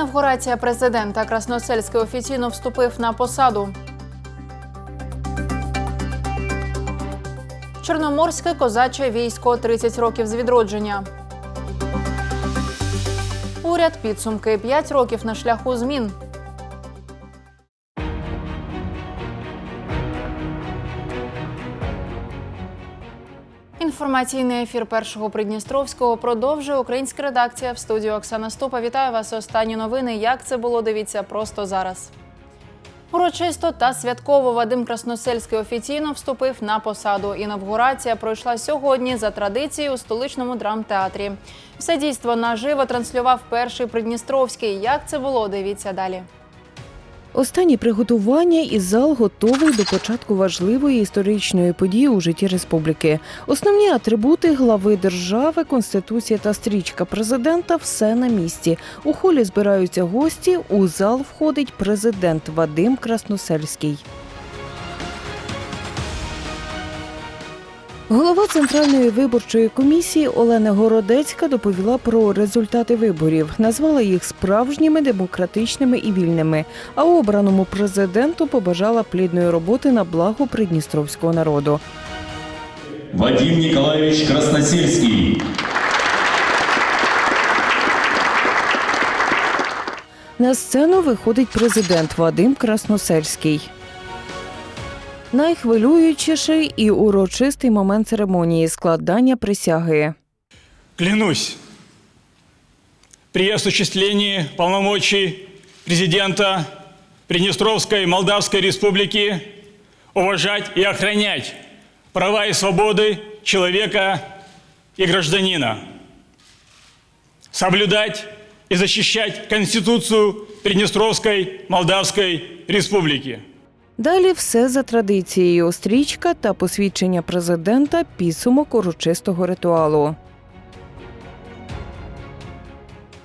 Інавгурація президента Красносельський офіційно вступив на посаду. Чорноморське козаче військо 30 років з відродження. Уряд підсумки 5 років на шляху змін. Інформаційний ефір першого Придністровського продовжує українська редакція в студії Оксана Ступа. Вітаю вас. Останні новини. Як це було? Дивіться просто зараз. Урочисто та святково Вадим Красносельський офіційно вступив на посаду. Інавгурація пройшла сьогодні за традицією у столичному драмтеатрі. Все дійство наживо транслював перший Придністровський. Як це було? Дивіться далі. Останні приготування і зал готовий до початку важливої історичної події у житті республіки. Основні атрибути глави держави, конституція та стрічка президента все на місці. У холі збираються гості. У зал входить президент Вадим Красносельський. Голова центральної виборчої комісії Олена Городецька доповіла про результати виборів, назвала їх справжніми демократичними і вільними. А обраному президенту побажала плідної роботи на благо придністровського народу. Вадим Николаевич Красносельский. На сцену виходить президент Вадим Красносельський. Найхвилюючіший і урочистий момент церемонії складання присяги. Клянусь при осуществлении полномочий президента Приднестровской Молдавской Республики уважать и охранять права и свободы человека и гражданина, соблюдать и защищать Конституцию Приднестровской Молдавской Республики. Далі все за традицією: стрічка та посвідчення президента підсумок урочистого ритуалу.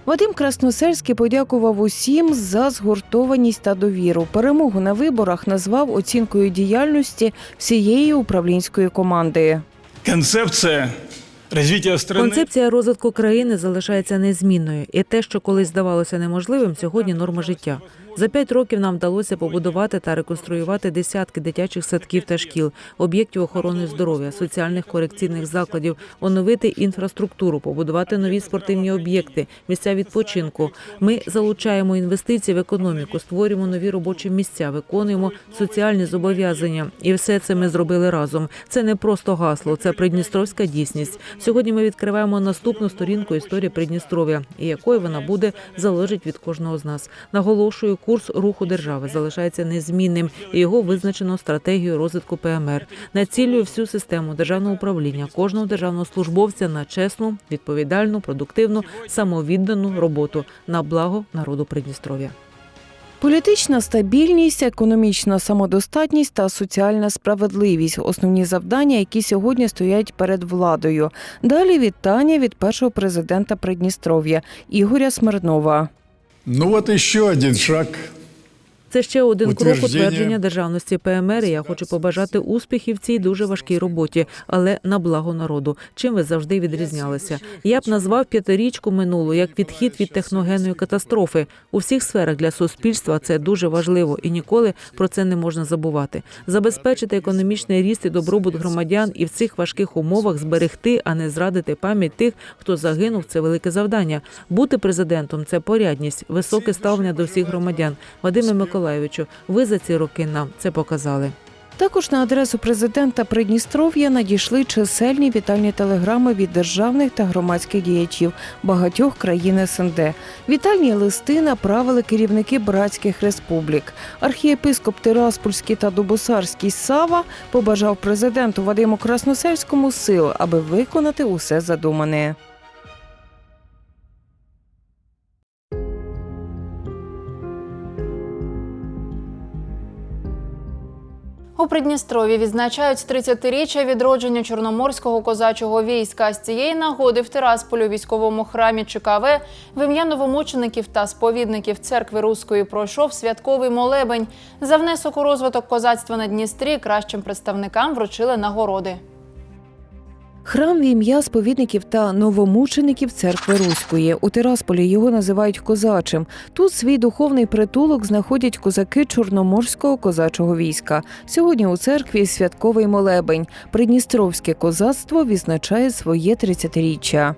Вадим Красносельський подякував усім за згуртованість та довіру. Перемогу на виборах назвав оцінкою діяльності всієї управлінської команди. Концепция развития Концепція розвитку країни залишається незмінною, і те, що колись здавалося неможливим, сьогодні норма життя. За п'ять років нам вдалося побудувати та реконструювати десятки дитячих садків та шкіл, об'єктів охорони здоров'я, соціальних корекційних закладів, оновити інфраструктуру, побудувати нові спортивні об'єкти, місця відпочинку. Ми залучаємо інвестиції в економіку, створюємо нові робочі місця, виконуємо соціальні зобов'язання. І все це ми зробили разом. Це не просто гасло, це придністровська дійсність. Сьогодні ми відкриваємо наступну сторінку історії Придністров'я, і якою вона буде залежить від кожного з нас. Наголошую, курс руху держави залишається незмінним, і його визначено стратегією розвитку ПМР. Націлює всю систему державного управління, кожного державного службовця на чесну, відповідальну, продуктивну, самовіддану роботу на благо народу Придністров'я. Політична стабільність, економічна самодостатність та соціальна справедливість основні завдання, які сьогодні стоять перед владою. Далі вітання від першого президента Придністров'я Ігоря Смирнова. Ну вот еще один шаг Це ще один крок Утвердження. державності ПМР. і Я хочу побажати успіхів в цій дуже важкій роботі, але на благо народу. Чим ви завжди відрізнялися? Я б назвав п'ятирічку минулу як відхід від техногенної катастрофи у всіх сферах для суспільства. Це дуже важливо і ніколи про це не можна забувати. Забезпечити економічний ріст і добробут громадян і в цих важких умовах зберегти, а не зрадити пам'ять тих, хто загинув. Це велике завдання. Бути президентом це порядність, високе ставлення до всіх громадян. Вадиме Миколаєвичу, ви за ці роки нам це показали. Також на адресу президента Придністров'я надійшли чисельні вітальні телеграми від державних та громадських діячів багатьох країн СНД. Вітальні листи направили керівники братських республік. Архієпископ Тираспольський та Дубосарський Сава побажав президенту Вадиму Красносельському сил, аби виконати усе задумане. У Придністрові відзначають 30-річчя відродження Чорноморського козачого війська. З цієї нагоди в Тирасполі у військовому храмі ЧКВ в ім'я новомучеників та сповідників церкви Руської пройшов святковий молебень. За внесок у розвиток козацтва на Дністрі кращим представникам вручили нагороди. Храм в ім'я сповідників та новомучеників церкви Руської. У Тирасполі його називають козачим. Тут свій духовний притулок знаходять козаки Чорноморського козачого війська. Сьогодні у церкві святковий молебень. Придністровське козацтво відзначає своє 30-річчя.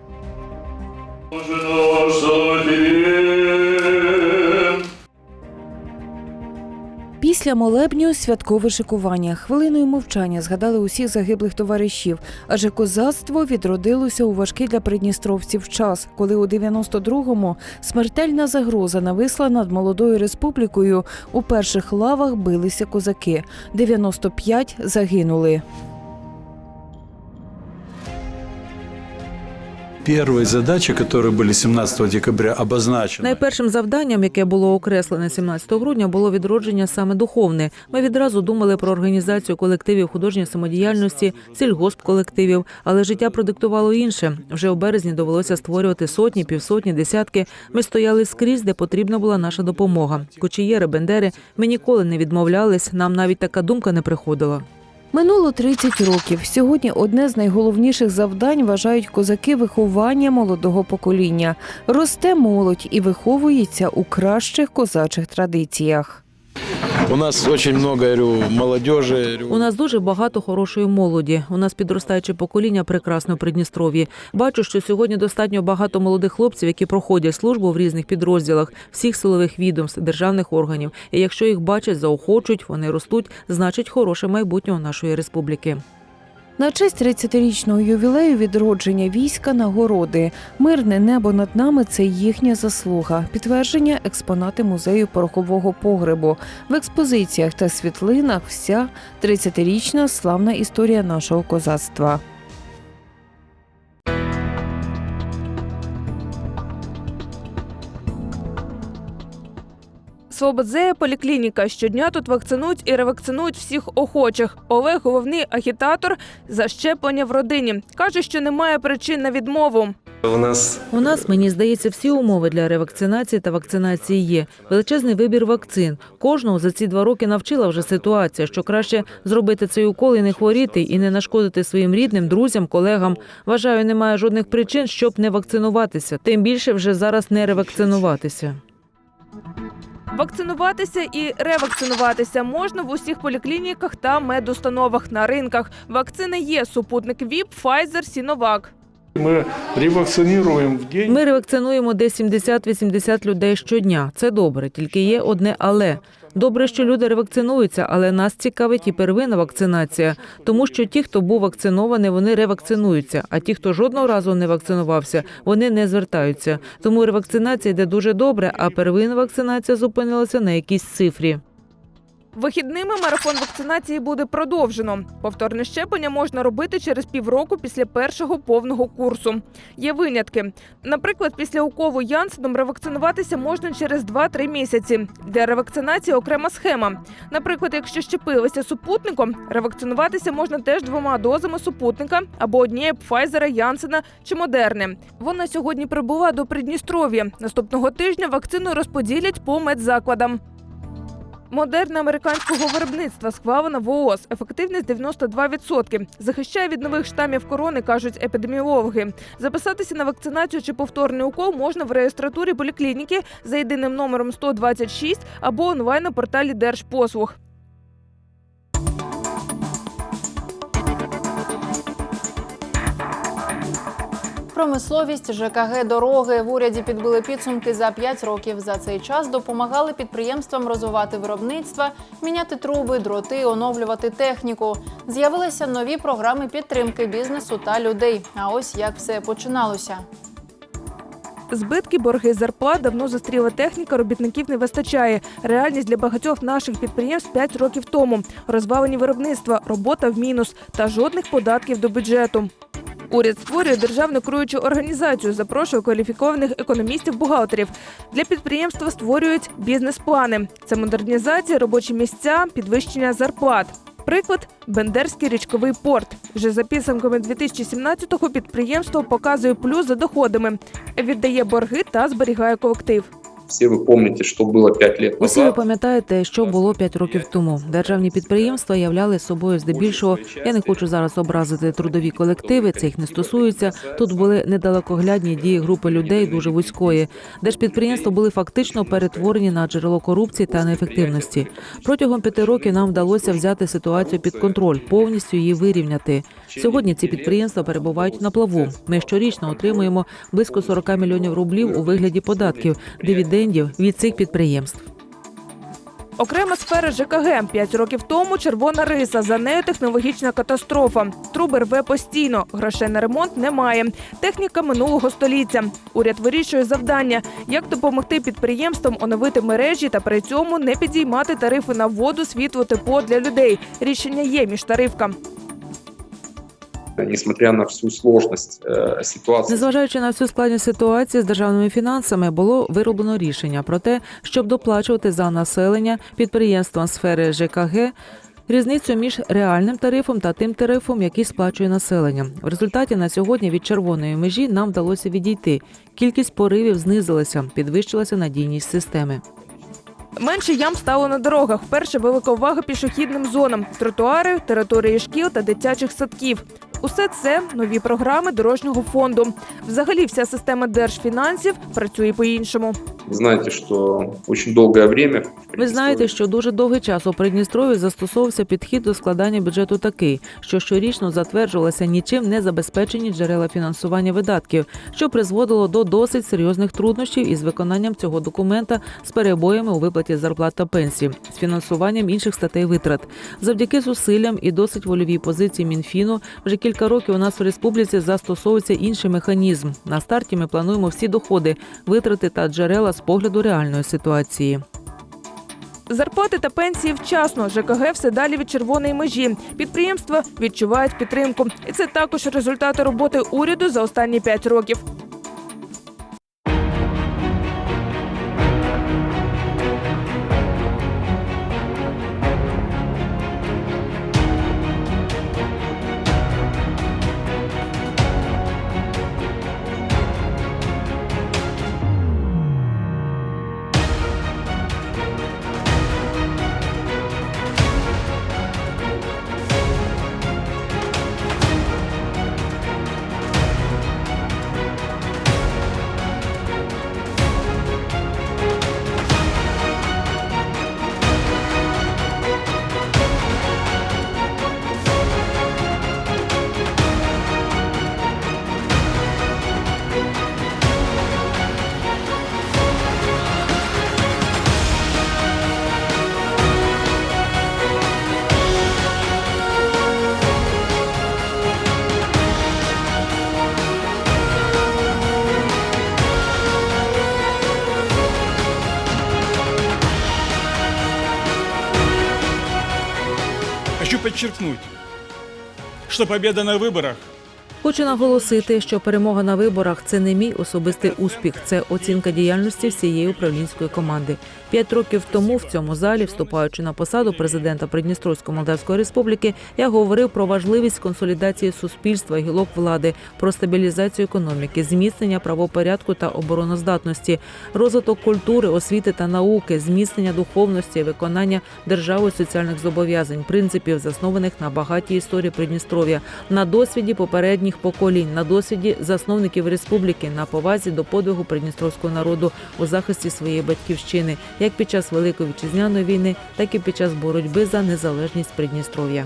Після молебню святкове шикування. Хвилиною мовчання згадали усіх загиблих товаришів, адже козацтво відродилося у важкий для придністровців час, коли у 92-му смертельна загроза нависла над молодою республікою. У перших лавах билися козаки. 95 загинули. Первые задачи, которые были 17 декабря обозначены, Найпершим завданням, яке було окреслене 17 грудня, було відродження саме духовне. Ми відразу думали про організацію колективів художньої самодіяльності, сільгосп-колективів, але життя продиктувало інше. Вже у березні довелося створювати сотні, півсотні, десятки. Ми стояли скрізь, де потрібна була наша допомога. Кочієри, бендери. Ми ніколи не відмовлялись. Нам навіть така думка не приходила. Минуло 30 років. Сьогодні одне з найголовніших завдань вважають козаки виховання молодого покоління. Росте молодь і виховується у кращих козачих традиціях. У нас очень много, говорю, У нас дуже багато хорошої молоді. У нас підростаюче покоління прекрасно в Придністров'ї. Бачу, що сьогодні достатньо багато молодих хлопців, які проходять службу в різних підрозділах, всіх силових відомств, державних органів. І якщо їх бачать, заохочуть, вони ростуть, значить хороше майбутнє у нашої республіки. На честь 30-річного ювілею відродження війська нагороди. Мирне небо над нами це їхня заслуга. Підтвердження експонати музею порохового погребу. В експозиціях та світлинах вся 30-річна славна історія нашого козацтва. Свободзея поліклініка. Щодня тут вакцинують і ревакцинують всіх охочих. Олег головний агітатор за щеплення в родині. Каже, що немає причин на відмову. У нас У нас, мені здається, всі умови для ревакцинації та вакцинації є. Величезний вибір вакцин. Кожного за ці два роки навчила вже ситуація, що краще зробити цей укол і не хворіти, і не нашкодити своїм рідним, друзям, колегам. Вважаю, немає жодних причин, щоб не вакцинуватися. Тим більше вже зараз не ревакцинуватися. Вакцинуватися і ревакцинуватися можна в усіх поліклініках та медустановах на ринках. Вакцини є. Супутник ВІП, Pfizer, Сіновак. Ми ревакцинуємо в день. Ми ревакцинуємо десь 70-80 людей щодня. Це добре, тільки є одне але. Добре, що люди ревакцинуються, але нас цікавить і первинна вакцинація, тому що ті, хто був вакцинований, вони ревакцинуються. А ті, хто жодного разу не вакцинувався, вони не звертаються. Тому ревакцинація йде дуже добре, а первинна вакцинація зупинилася на якійсь цифрі. Вихідними марафон вакцинації буде продовжено. Повторне щеплення можна робити через півроку після першого повного курсу. Є винятки. Наприклад, після уколу Янсеном ревакцинуватися можна через 2-3 місяці. Для ревакцинації окрема схема. Наприклад, якщо щепилися супутником, ревакцинуватися можна теж двома дозами супутника або однією Пфайзера, Янсена чи Модерни. Вона сьогодні прибула до Придністров'я. Наступного тижня вакцину розподілять по медзакладам. Модерна американського виробництва схвалена в ООС. Ефективність 92%. Захищає від нових штамів корони, кажуть епідеміологи. Записатися на вакцинацію чи повторний укол можна в реєстратурі поліклініки за єдиним номером 126 або онлайн на порталі Держпослуг. Промисловість, ЖКГ, дороги в уряді підбили підсумки за 5 років. За цей час допомагали підприємствам розвивати виробництва, міняти труби, дроти, оновлювати техніку. З'явилися нові програми підтримки бізнесу та людей. А ось як все починалося. Збитки, борги зарплат, давно застріла техніка, робітників не вистачає. Реальність для багатьох наших підприємств 5 років тому. Розвалені виробництва, робота в мінус та жодних податків до бюджету. Уряд створює державну керуючу організацію, запрошує кваліфікованих економістів-бухгалтерів. Для підприємства створюють бізнес-плани. Це модернізація, робочі місця, підвищення зарплат. Приклад Бендерський річковий порт. Вже за підсумками 2017-го підприємство показує плюс за доходами, віддає борги та зберігає колектив. Все вы помните, что было пять лет Усі ви пам'ятаєте, що було п'ять років тому. Державні підприємства являли собою здебільшого. Я не хочу зараз образити трудові колективи. Це їх не стосується. Тут були недалекоглядні дії групи людей дуже вузької. Держпідприємства були фактично перетворені на джерело корупції та неефективності. Протягом п'яти років нам вдалося взяти ситуацію під контроль, повністю її вирівняти. Сьогодні ці підприємства перебувають на плаву. Ми щорічно отримуємо близько 40 мільйонів рублів у вигляді податків, дивідендів від цих підприємств. Окрема сфера ЖКГ. П'ять років тому червона риса. За нею технологічна катастрофа. Труби рве постійно. Грошей на ремонт немає. Техніка минулого століття. Уряд вирішує завдання, як допомогти підприємствам оновити мережі та при цьому не підіймати тарифи на воду, світло, тепло для людей. Рішення є міжтарифка. Несмотря на всю сложность э, ситуации, Незважаючи на всю складність ситуації з державними фінансами, було вироблено рішення про те, щоб доплачувати за населення підприємствам сфери ЖКГ. Різницю між реальним тарифом та тим тарифом, який сплачує населення. В результаті на сьогодні від червоної межі нам вдалося відійти. Кількість поривів знизилася, підвищилася надійність системи. Менше ям стало на дорогах. Вперше велика увага пішохідним зонам, тротуари, території шкіл та дитячих садків. Усе це нові програми дорожнього фонду. Взагалі, вся система держфінансів працює по-іншому. вы знаете, что очень долгое время... Ви знаєте, що дуже довгий час у Придністрові застосовувався підхід до складання бюджету такий, що щорічно затверджувалися нічим не забезпечені джерела фінансування видатків, що призводило до досить серйозних труднощів із виконанням цього документа з перебоями у виплаті зарплат та пенсій, з фінансуванням інших статей витрат. Завдяки зусиллям і досить вольовій позиції Мінфіну вже кілька років у нас в республіці застосовується інший механізм. На старті ми плануємо всі доходи, витрати та джерела з погляду реальної ситуації. Зарплати та пенсії вчасно. ЖКГ все далі від червоної межі. Підприємства відчувають підтримку, і це також результати роботи уряду за останні п'ять років. Подчеркнуть, что победа на выборах Хочу наголосити, що перемога на виборах це не мій особистий успіх, це оцінка діяльності всієї управлінської команди. П'ять років тому в цьому залі, вступаючи на посаду президента Придністровської Молдавської Республіки, я говорив про важливість консолідації суспільства, гілок влади, про стабілізацію економіки, зміцнення правопорядку та обороноздатності, розвиток культури, освіти та науки, зміцнення духовності, виконання державою соціальних зобов'язань, принципів, заснованих на багатій історії Придністров'я, на досвіді попередніх поколінь, на досвіді засновників республіки, на повазі до подвигу придністровського народу у захисті своєї батьківщини, як під час Великої вітчизняної війни, так і під час боротьби за незалежність Придністров'я.